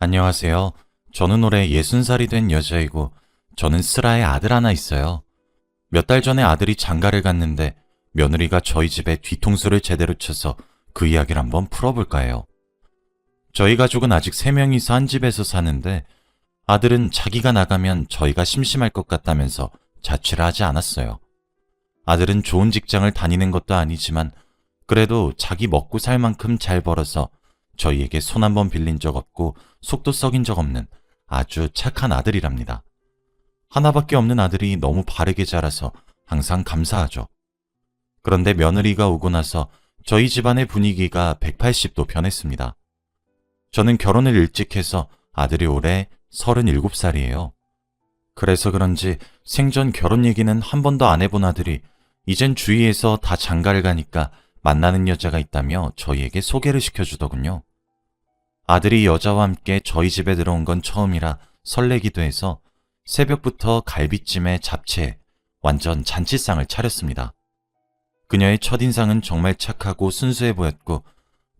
안녕하세요. 저는 올해 60살이 된 여자이고 저는 슬아의 아들 하나 있어요. 몇 달 전에 아들이 장가를 갔는데 며느리가 저희 집에 뒤통수를 제대로 쳐서 그 이야기를 한번 풀어볼까 해요. 저희 가족은 아직 3명이서 한 집에서 사는데 아들은 자기가 나가면 저희가 심심할 것 같다면서 자취를 하지 않았어요. 아들은 좋은 직장을 다니는 것도 아니지만 그래도 자기 먹고 살 만큼 잘 벌어서 저희에게 손 한 번 빌린 적 없고 속도 썩인 적 없는 아주 착한 아들이랍니다. 하나밖에 없는 아들이 너무 바르게 자라서 항상 감사하죠. 그런데 며느리가 오고 나서 저희 집안의 분위기가 180도 변했습니다. 저는 결혼을 일찍 해서 아들이 올해 37살이에요. 그래서 그런지 생전 결혼 얘기는 한 번도 안 해본 아들이 이젠 주위에서 다 장가를 가니까 만나는 여자가 있다며 저희에게 소개를 시켜주더군요. 아들이 여자와 함께 저희 집에 들어온 건 처음이라 설레기도 해서 새벽부터 갈비찜에 잡채, 완전 잔치상을 차렸습니다. 그녀의 첫인상은 정말 착하고 순수해 보였고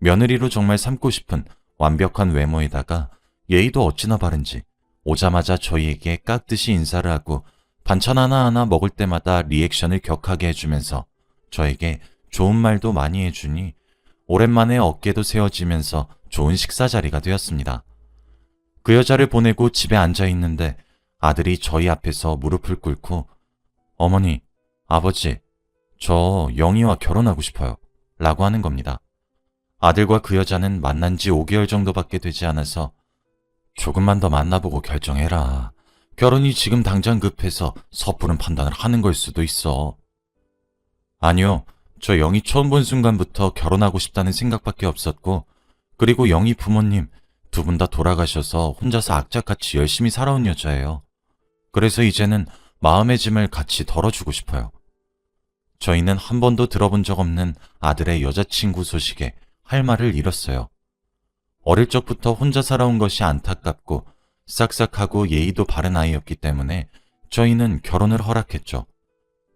며느리로 정말 삼고 싶은 완벽한 외모에다가 예의도 어찌나 바른지 오자마자 저희에게 깍듯이 인사를 하고 반찬 하나하나 먹을 때마다 리액션을 격하게 해주면서 저에게 좋은 말도 많이 해주니 오랜만에 어깨도 세워지면서 좋은 식사 자리가 되었습니다. 그 여자를 보내고 집에 앉아 있는데 아들이 저희 앞에서 무릎을 꿇고 어머니, 아버지, 저 영희와 결혼하고 싶어요. 라고 하는 겁니다. 아들과 그 여자는 만난 지 5개월 정도밖에 되지 않아서 조금만 더 만나보고 결정해라. 결혼이 지금 당장 급해서 섣부른 판단을 하는 걸 수도 있어. 아니요. 저 영희 처음 본 순간부터 결혼하고 싶다는 생각밖에 없었고, 그리고 영희 부모님 두 분 다 돌아가셔서 혼자서 악착같이 열심히 살아온 여자예요. 그래서 이제는 마음의 짐을 같이 덜어주고 싶어요. 저희는 한 번도 들어본 적 없는 아들의 여자친구 소식에 할 말을 잃었어요. 어릴 적부터 혼자 살아온 것이 안타깝고 싹싹하고 예의도 바른 아이였기 때문에 저희는 결혼을 허락했죠.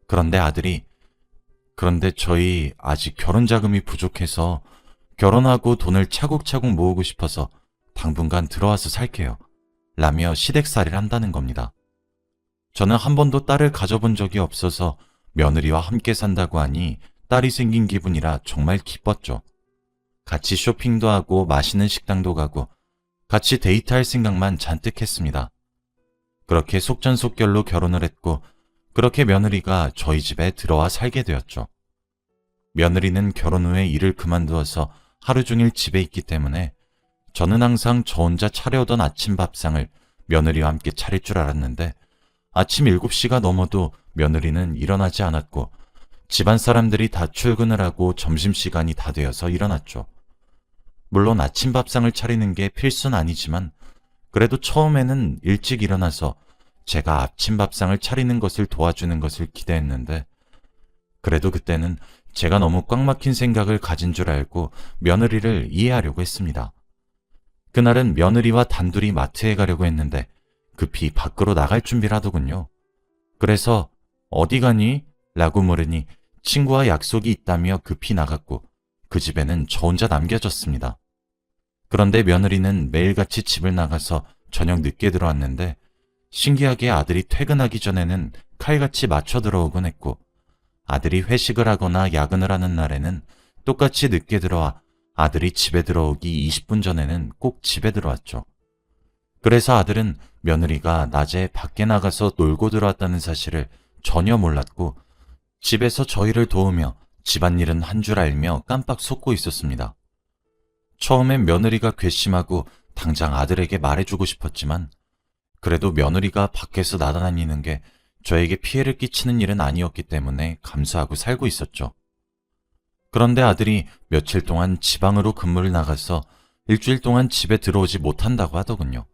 그런데 아들이 그런데 저희 아직 결혼 자금이 부족해서 결혼하고 돈을 차곡차곡 모으고 싶어서 당분간 들어와서 살게요. 라며 시댁살이를 한다는 겁니다. 저는 한 번도 딸을 가져본 적이 없어서 며느리와 함께 산다고 하니 딸이 생긴 기분이라 정말 기뻤죠. 같이 쇼핑도 하고 맛있는 식당도 가고 같이 데이트할 생각만 잔뜩 했습니다. 그렇게 속전속결로 결혼을 했고 그렇게 며느리가 저희 집에 들어와 살게 되었죠. 며느리는 결혼 후에 일을 그만두어서 하루 종일 집에 있기 때문에 저는 항상 저 혼자 차려오던 아침 밥상을 며느리와 함께 차릴 줄 알았는데 아침 7시가 넘어도 며느리는 일어나지 않았고 집안 사람들이 다 출근을 하고 점심시간이 다 되어서 일어났죠. 물론 아침 밥상을 차리는 게 필수는 아니지만 그래도 처음에는 일찍 일어나서 제가 아침 밥상을 차리는 것을 도와주는 것을 기대했는데 그래도 그때는 제가 너무 꽉 막힌 생각을 가진 줄 알고 며느리를 이해하려고 했습니다. 그날은 며느리와 단둘이 마트에 가려고 했는데 급히 밖으로 나갈 준비를 하더군요. 그래서 어디 가니? 라고 물으니 친구와 약속이 있다며 급히 나갔고 그 집에는 저 혼자 남겨졌습니다. 그런데 며느리는 매일같이 집을 나가서 저녁 늦게 들어왔는데 신기하게 아들이 퇴근하기 전에는 칼같이 맞춰 들어오곤 했고 아들이 회식을 하거나 야근을 하는 날에는 똑같이 늦게 들어와 아들이 집에 들어오기 20분 전에는 꼭 집에 들어왔죠. 그래서 아들은 며느리가 낮에 밖에 나가서 놀고 들어왔다는 사실을 전혀 몰랐고 집에서 저희를 도우며 집안일은 한 줄 알며 깜빡 속고 있었습니다. 처음엔 며느리가 괘씸하고 당장 아들에게 말해주고 싶었지만 그래도 며느리가 밖에서 나다니는 게 저에게 피해를 끼치는 일은 아니었기 때문에 감수하고 살고 있었죠. 그런데 아들이 며칠 동안 지방으로 근무를 나가서 일주일 동안 집에 들어오지 못한다고 하더군요.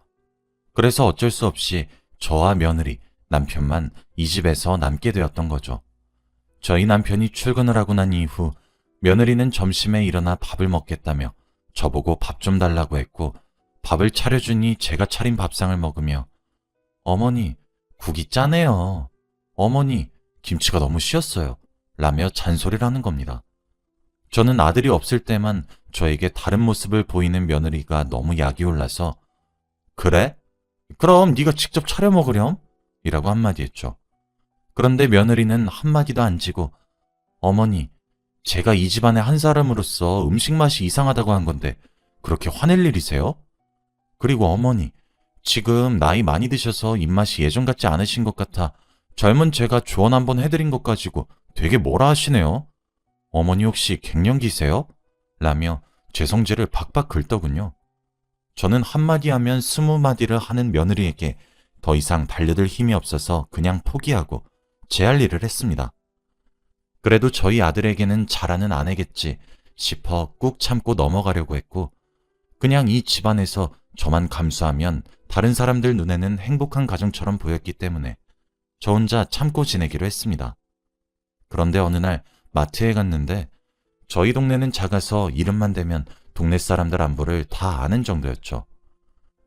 그래서 어쩔 수 없이 저와 며느리, 남편만 이 집에서 남게 되었던 거죠. 저희 남편이 출근을 하고 난 이후 며느리는 점심에 일어나 밥을 먹겠다며 저보고 밥 좀 달라고 했고 밥을 차려주니 제가 차린 밥상을 먹으며 어머니, 국이 짜네요. 어머니, 김치가 너무 쉬었어요. 라며 잔소리를 하는 겁니다. 저는 아들이 없을 때만 저에게 다른 모습을 보이는 며느리가 너무 약이 올라서 그래? 그럼 네가 직접 차려 먹으렴? 이라고 한마디 했죠. 그런데 며느리는 한마디도 안 지고 어머니, 제가 이 집안의 한 사람으로서 음식 맛이 이상하다고 한 건데 그렇게 화낼 일이세요? 그리고 어머니, 지금 나이 많이 드셔서 입맛이 예전 같지 않으신 것 같아 젊은 제가 조언 한번 해드린 것 가지고 되게 뭐라 하시네요. 어머니 혹시 갱년기세요? 라며 제 성질을 박박 긁더군요. 저는 한마디 하면 스무 마디를 하는 며느리에게 더 이상 달려들 힘이 없어서 그냥 포기하고 제 할 일을 했습니다. 그래도 저희 아들에게는 잘하는 아내겠지 싶어 꾹 참고 넘어가려고 했고, 그냥 이 집안에서 저만 감수하면 다른 사람들 눈에는 행복한 가정처럼 보였기 때문에 저 혼자 참고 지내기로 했습니다. 그런데 어느 날 마트에 갔는데 저희 동네는 작아서 이름만 대면 동네 사람들 안부를 다 아는 정도였죠.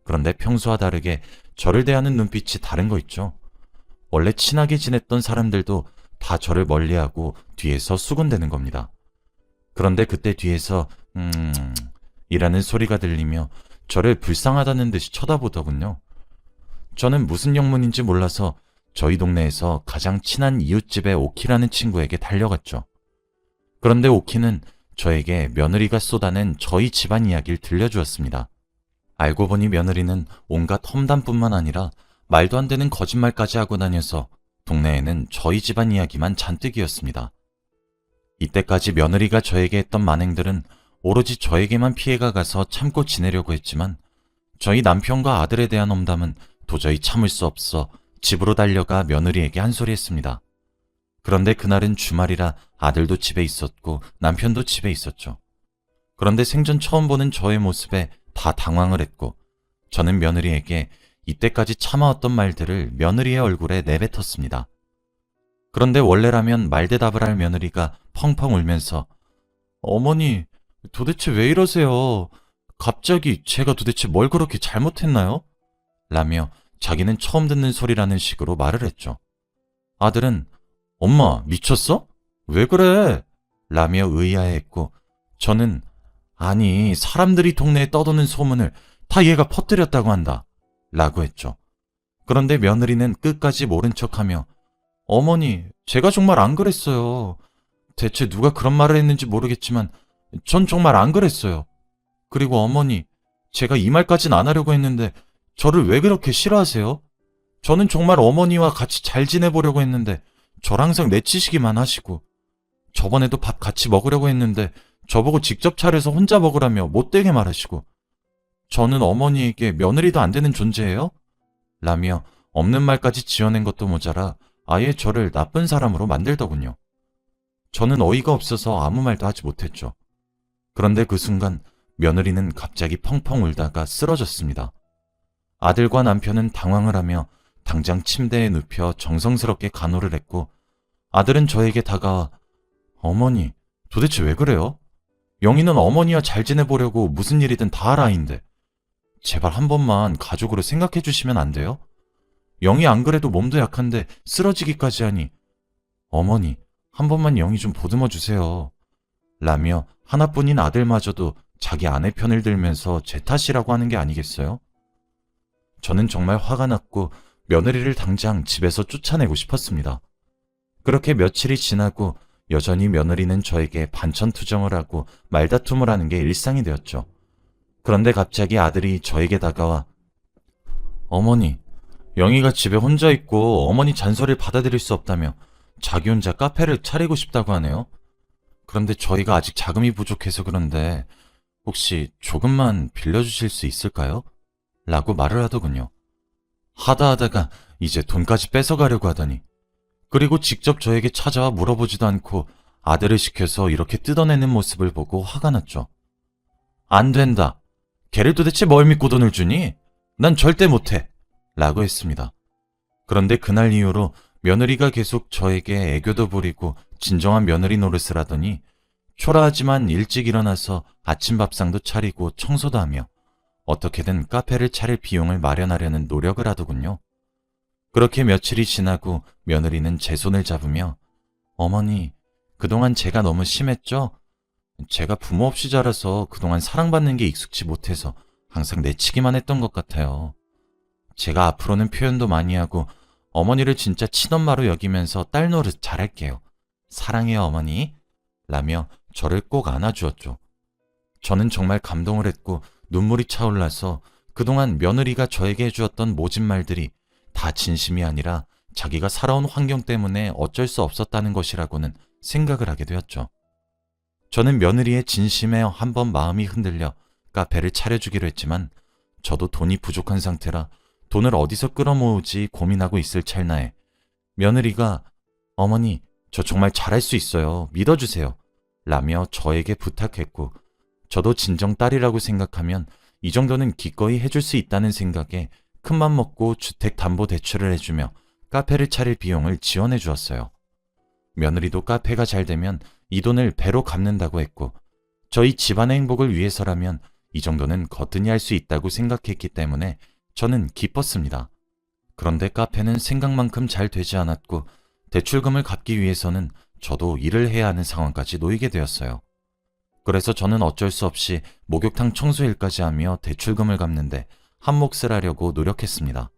그런데 평소와 다르게 저를 대하는 눈빛이 다른 거 있죠. 원래 친하게 지냈던 사람들도 다 저를 멀리하고 뒤에서 수군대는 겁니다. 그런데 그때 뒤에서 음 이라는 소리가 들리며 저를 불쌍하다는 듯이 쳐다보더군요. 저는 무슨 영문인지 몰라서 저희 동네에서 가장 친한 이웃집의 오키라는 친구에게 달려갔죠. 그런데 오키는 저에게 며느리가 쏟아낸 저희 집안 이야기를 들려주었습니다. 알고 보니 며느리는 온갖 험담뿐만 아니라 말도 안 되는 거짓말까지 하고 다녀서 동네에는 저희 집안 이야기만 잔뜩이었습니다. 이때까지 며느리가 저에게 했던 만행들은 오로지 저에게만 피해가 가서 참고 지내려고 했지만 저희 남편과 아들에 대한 험담은 도저히 참을 수 없어 집으로 달려가 며느리에게 한 소리 했습니다. 그런데 그날은 주말이라 아들도 집에 있었고 남편도 집에 있었죠. 그런데 생전 처음 보는 저의 모습에 다 당황을 했고 저는 며느리에게 이때까지 참아왔던 말들을 며느리의 얼굴에 내뱉었습니다. 그런데 원래라면 말대답을 할 며느리가 펑펑 울면서 어머니 도대체 왜 이러세요? 갑자기 제가 도대체 뭘 그렇게 잘못했나요? 라며 자기는 처음 듣는 소리라는 식으로 말을 했죠. 아들은 엄마 미쳤어? 왜 그래? 라며 의아해했고 저는 아니 사람들이 동네에 떠도는 소문을 다 얘가 퍼뜨렸다고 한다. 라고 했죠. 그런데 며느리는 끝까지 모른 척하며 어머니 제가 정말 안 그랬어요. 대체 누가 그런 말을 했는지 모르겠지만 전 정말 안 그랬어요. 그리고 어머니 제가 이 말까진 안 하려고 했는데 저를 왜 그렇게 싫어하세요? 저는 정말 어머니와 같이 잘 지내보려고 했는데 저를 항상 내치시기만 하시고 저번에도 밥 같이 먹으려고 했는데 저보고 직접 차려서 혼자 먹으라며 못되게 말하시고 저는 어머니에게 며느리도 안 되는 존재예요? 라며 없는 말까지 지어낸 것도 모자라 아예 저를 나쁜 사람으로 만들더군요. 저는 어이가 없어서 아무 말도 하지 못했죠. 그런데 그 순간 며느리는 갑자기 펑펑 울다가 쓰러졌습니다. 아들과 남편은 당황을 하며 당장 침대에 눕혀 정성스럽게 간호를 했고 아들은 저에게 다가와 어머니 도대체 왜 그래요? 영희는 어머니와 잘 지내보려고 무슨 일이든 다 알아인데 제발 한 번만 가족으로 생각해 주시면 안 돼요? 영희 안 그래도 몸도 약한데 쓰러지기까지 하니 어머니 한 번만 영희 좀 보듬어 주세요. 라며 하나뿐인 아들마저도 자기 아내 편을 들면서 제 탓이라고 하는 게 아니겠어요? 저는 정말 화가 났고 며느리를 당장 집에서 쫓아내고 싶었습니다. 그렇게 며칠이 지나고 여전히 며느리는 저에게 반천투정을 하고 말다툼을 하는 게 일상이 되었죠. 그런데 갑자기 아들이 저에게 다가와 어머니, 영희가 집에 혼자 있고 어머니 잔소리를 받아들일 수 없다며 자기 혼자 카페를 차리고 싶다고 하네요. 그런데 저희가 아직 자금이 부족해서 그런데 혹시 조금만 빌려주실 수 있을까요? 라고 말을 하더군요. 하다 하다가 이제 돈까지 뺏어가려고 하더니 그리고 직접 저에게 찾아와 물어보지도 않고 아들을 시켜서 이렇게 뜯어내는 모습을 보고 화가 났죠. 안 된다. 걔를 도대체 뭘 믿고 돈을 주니? 난 절대 못해. 라고 했습니다. 그런데 그날 이후로 며느리가 계속 저에게 애교도 부리고 진정한 며느리 노릇을 하더니 초라하지만 일찍 일어나서 아침 밥상도 차리고 청소도 하며 어떻게든 카페를 차릴 비용을 마련하려는 노력을 하더군요. 그렇게 며칠이 지나고 며느리는 제 손을 잡으며 어머니, 그동안 제가 너무 심했죠? 제가 부모 없이 자라서 그동안 사랑받는 게 익숙치 못해서 항상 내치기만 했던 것 같아요. 제가 앞으로는 표현도 많이 하고 어머니를 진짜 친엄마로 여기면서 딸 노릇 잘할게요. 사랑해요, 어머니. 라며 저를 꼭 안아주었죠. 저는 정말 감동을 했고 눈물이 차올라서 그동안 며느리가 저에게 해주었던 모진 말들이 다 진심이 아니라 자기가 살아온 환경 때문에 어쩔 수 없었다는 것이라고는 생각을 하게 되었죠. 저는 며느리의 진심에 한 번 마음이 흔들려 카페를 차려주기로 했지만 저도 돈이 부족한 상태라 돈을 어디서 끌어모으지 고민하고 있을 찰나에 며느리가 어머니 저 정말 잘할 수 있어요 믿어주세요 라며 저에게 부탁했고 저도 진정 딸이라고 생각하면 이 정도는 기꺼이 해줄 수 있다는 생각에 큰맘 먹고 주택담보대출을 해주며 카페를 차릴 비용을 지원해 주었어요. 며느리도 카페가 잘 되면 이 돈을 배로 갚는다고 했고 저희 집안의 행복을 위해서라면 이 정도는 거뜬히 할 수 있다고 생각했기 때문에 저는 기뻤습니다. 그런데 카페는 생각만큼 잘 되지 않았고 대출금을 갚기 위해서는 저도 일을 해야 하는 상황까지 놓이게 되었어요. 그래서 저는 어쩔 수 없이 목욕탕 청소일까지 하며 대출금을 갚는데 한몫을 하려고 노력했습니다.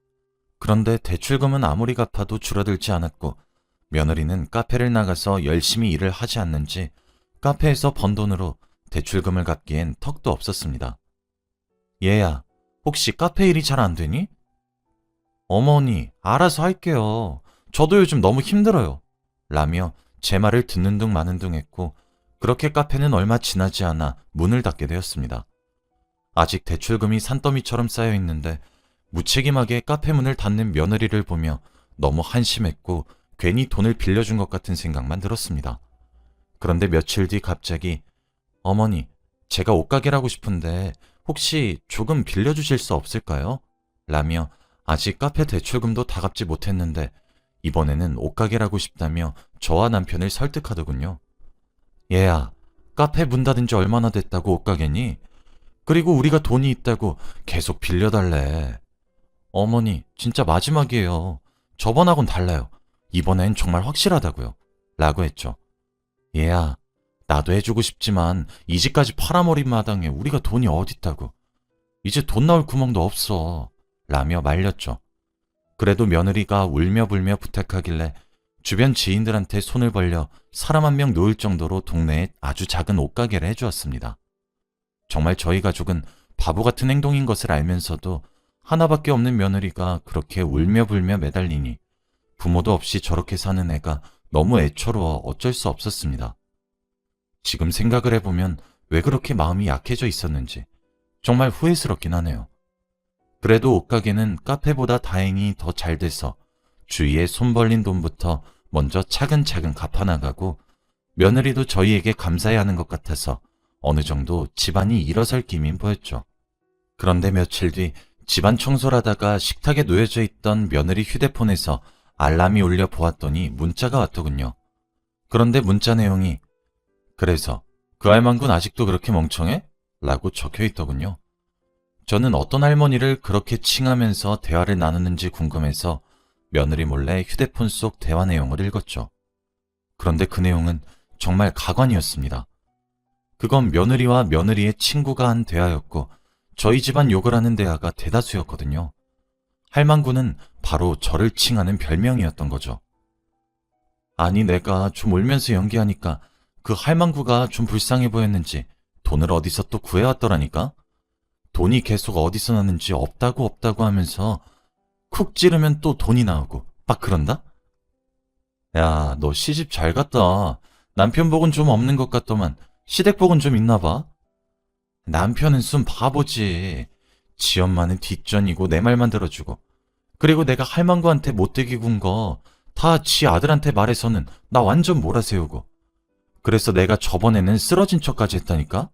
그런데 대출금은 아무리 갚아도 줄어들지 않았고 며느리는 카페를 나가서 열심히 일을 하지 않는지 카페에서 번 돈으로 대출금을 갚기엔 턱도 없었습니다. 얘야, 혹시 카페 일이 잘 안 되니? 어머니, 알아서 할게요. 저도 요즘 너무 힘들어요. 라며 제 말을 듣는 둥 마는 둥 했고 그렇게 카페는 얼마 지나지 않아 문을 닫게 되었습니다. 아직 대출금이 산더미처럼 쌓여 있는데 무책임하게 카페 문을 닫는 며느리를 보며 너무 한심했고 괜히 돈을 빌려준 것 같은 생각만 들었습니다. 그런데 며칠 뒤 갑자기 어머니, 제가 옷가게라고 싶은데 혹시 조금 빌려주실 수 없을까요? 라며 아직 카페 대출금도 다 갚지 못했는데 이번에는 옷가게라고 싶다며 저와 남편을 설득하더군요. 얘야, 카페 문 닫은 지 얼마나 됐다고 옷가게니? 그리고 우리가 돈이 있다고 계속 빌려달래. 어머니, 진짜 마지막이에요. 저번하고는 달라요. 이번엔 정말 확실하다고요. 라고 했죠. 얘야, 나도 해주고 싶지만 이 집까지 팔아머린 마당에 우리가 돈이 어딨다고. 이제 돈 나올 구멍도 없어. 라며 말렸죠. 그래도 며느리가 울며 불며 부탁하길래 주변 지인들한테 손을 벌려 사람 한 명 놓을 정도로 동네에 아주 작은 옷가게를 해주었습니다. 정말 저희 가족은 바보 같은 행동인 것을 알면서도 하나밖에 없는 며느리가 그렇게 울며 불며 매달리니 부모도 없이 저렇게 사는 애가 너무 애처로워 어쩔 수 없었습니다. 지금 생각을 해보면 왜 그렇게 마음이 약해져 있었는지 정말 후회스럽긴 하네요. 그래도 옷가게는 카페보다 다행히 더 잘 돼서 주위에 손 벌린 돈부터 먼저 차근차근 갚아나가고 며느리도 저희에게 감사해야 하는 것 같아서 어느 정도 집안이 일어설 기민 보였죠. 그런데 며칠 뒤 집안 청소를 하다가 식탁에 놓여져 있던 며느리 휴대폰에서 알람이 울려 보았더니 문자가 왔더군요. 그런데 문자 내용이 그래서 그 할망군 아직도 그렇게 멍청해? 라고 적혀 있더군요. 저는 어떤 할머니를 그렇게 칭하면서 대화를 나누는지 궁금해서 며느리 몰래 휴대폰 속 대화 내용을 읽었죠. 그런데 그 내용은 정말 가관이었습니다. 그건 며느리와 며느리의 친구가 한 대화였고 저희 집안 욕을 하는 대화가 대다수였거든요. 할망구는 바로 저를 칭하는 별명이었던 거죠. 아니 내가 좀 울면서 연기하니까 그 할망구가 좀 불쌍해 보였는지 돈을 어디서 또 구해왔더라니까? 돈이 계속 어디서 나는지 없다고 없다고 하면서 쿡 찌르면 또 돈이 나오고 막 그런다? 야, 너 시집 잘 갔다. 남편복은 좀 없는 것 같더만 시댁복은 좀 있나 봐. 남편은 순 바보지. 지 엄마는 뒷전이고 내 말만 들어주고. 그리고 내가 할망구한테 못되게 군 거 다 지 아들한테 말해서는 나 완전 몰아세우고. 그래서 내가 저번에는 쓰러진 척까지 했다니까?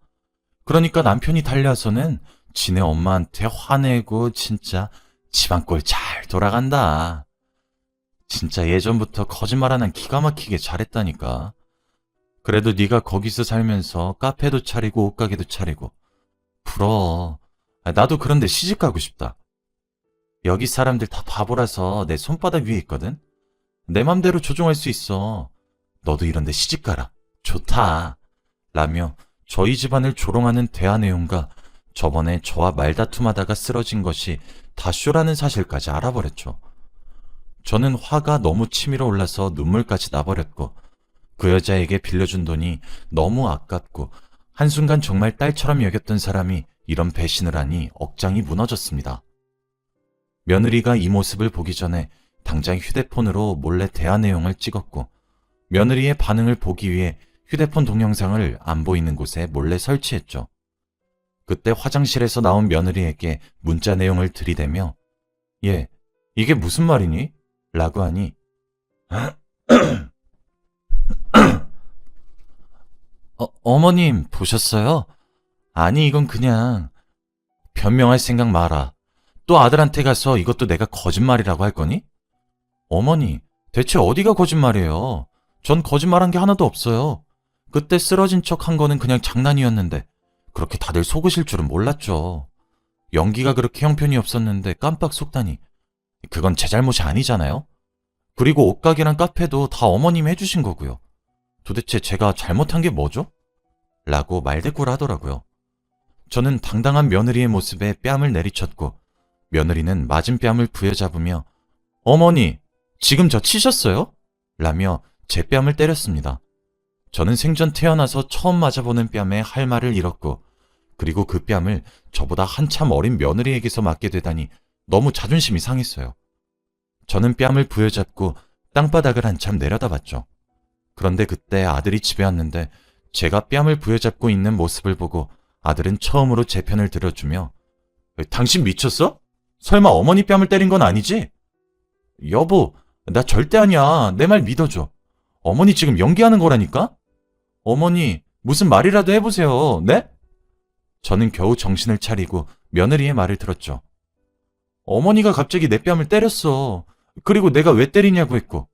그러니까 남편이 달려와서는 지네 엄마한테 화내고 진짜 집안 꼴 잘 돌아간다. 진짜 예전부터 거짓말 하나 기가 막히게 잘했다니까. 그래도 네가 거기서 살면서 카페도 차리고 옷가게도 차리고 부러워. 아, 나도 그런데 시집 가고 싶다. 여기 사람들 다 바보라서 내 손바닥 위에 있거든. 내 맘대로 조종할 수 있어. 너도 이런데 시집 가라. 좋다. 라며 저희 집안을 조롱하는 대화 내용과 저번에 저와 말다툼하다가 쓰러진 것이 다 쇼라는 사실까지 알아버렸죠. 저는 화가 너무 치밀어 올라서 눈물까지 나버렸고 그 여자에게 빌려준 돈이 너무 아깝고 한순간 정말 딸처럼 여겼던 사람이 이런 배신을 하니 억장이 무너졌습니다. 며느리가 이 모습을 보기 전에 당장 휴대폰으로 몰래 대화 내용을 찍었고 며느리의 반응을 보기 위해 휴대폰 동영상을 안 보이는 곳에 몰래 설치했죠. 그때 화장실에서 나온 며느리에게 문자 내용을 들이대며 예, 이게 무슨 말이니? 라고 하니 어, 어머님 보셨어요? 아니 이건 그냥 변명할 생각 마라. 또 아들한테 가서 이것도 내가 거짓말이라고 할 거니? 어머니, 대체 어디가 거짓말이에요? 전 거짓말한 게 하나도 없어요. 그때 쓰러진 척 한 거는 그냥 장난이었는데 그렇게 다들 속으실 줄은 몰랐죠. 연기가 그렇게 형편이 없었는데 깜빡 속다니. 그건 제 잘못이 아니잖아요. 그리고 옷가게랑 카페도 다 어머님이 해주신 거고요. 도대체 제가 잘못한 게 뭐죠? 라고 말대꾸를 하더라고요. 저는 당당한 며느리의 모습에 뺨을 내리쳤고 며느리는 맞은 뺨을 부여잡으며 어머니, 지금 저 치셨어요? 라며 제 뺨을 때렸습니다. 저는 생전 태어나서 처음 맞아보는 뺨에 할 말을 잃었고 그리고 그 뺨을 저보다 한참 어린 며느리에게서 맞게 되다니 너무 자존심이 상했어요. 저는 뺨을 부여잡고 땅바닥을 한참 내려다봤죠. 그런데 그때 아들이 집에 왔는데 제가 뺨을 부여잡고 있는 모습을 보고 아들은 처음으로 제 편을 들어주며 당신 미쳤어? 설마 어머니 뺨을 때린 건 아니지? 여보, 나 절대 아니야. 내 말 믿어줘. 어머니 지금 연기하는 거라니까? 어머니, 무슨 말이라도 해보세요. 네? 저는 겨우 정신을 차리고 며느리의 말을 들었죠. 어머니가 갑자기 내 뺨을 때렸어. 그리고 내가 왜 때리냐고 했고.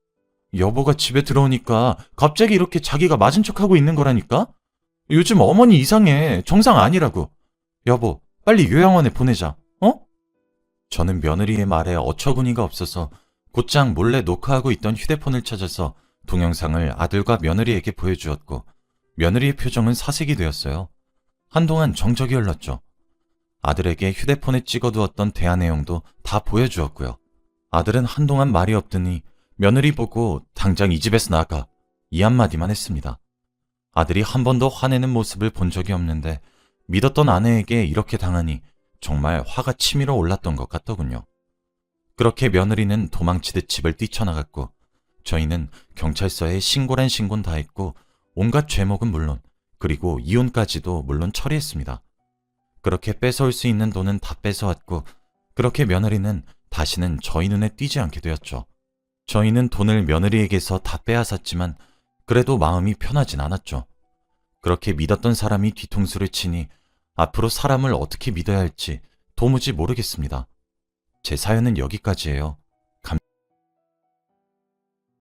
여보가 집에 들어오니까 갑자기 이렇게 자기가 맞은 척하고 있는 거라니까? 요즘 어머니 이상해. 정상 아니라고. 여보, 빨리 요양원에 보내자. 어? 저는 며느리의 말에 어처구니가 없어서 곧장 몰래 녹화하고 있던 휴대폰을 찾아서 동영상을 아들과 며느리에게 보여주었고 며느리의 표정은 사색이 되었어요. 한동안 정적이 흘렀죠. 아들에게 휴대폰에 찍어두었던 대화 내용도 다 보여주었고요. 아들은 한동안 말이 없더니 며느리 보고 당장 이 집에서 나가 이 한마디만 했습니다. 아들이 한 번도 화내는 모습을 본 적이 없는데 믿었던 아내에게 이렇게 당하니 정말 화가 치밀어 올랐던 것 같더군요. 그렇게 며느리는 도망치듯 집을 뛰쳐나갔고 저희는 경찰서에 신고란 신고는 다 했고 온갖 죄목은 물론 그리고 이혼까지도 물론 처리했습니다. 그렇게 뺏어올 수 있는 돈은 다 뺏어왔고 그렇게 며느리는 다시는 저희 눈에 띄지 않게 되었죠. 저희는 돈을 며느리에게서 다 빼앗았지만 그래도 마음이 편하진 않았죠. 그렇게 믿었던 사람이 뒤통수를 치니 앞으로 사람을 어떻게 믿어야 할지 도무지 모르겠습니다. 제 사연은 여기까지예요.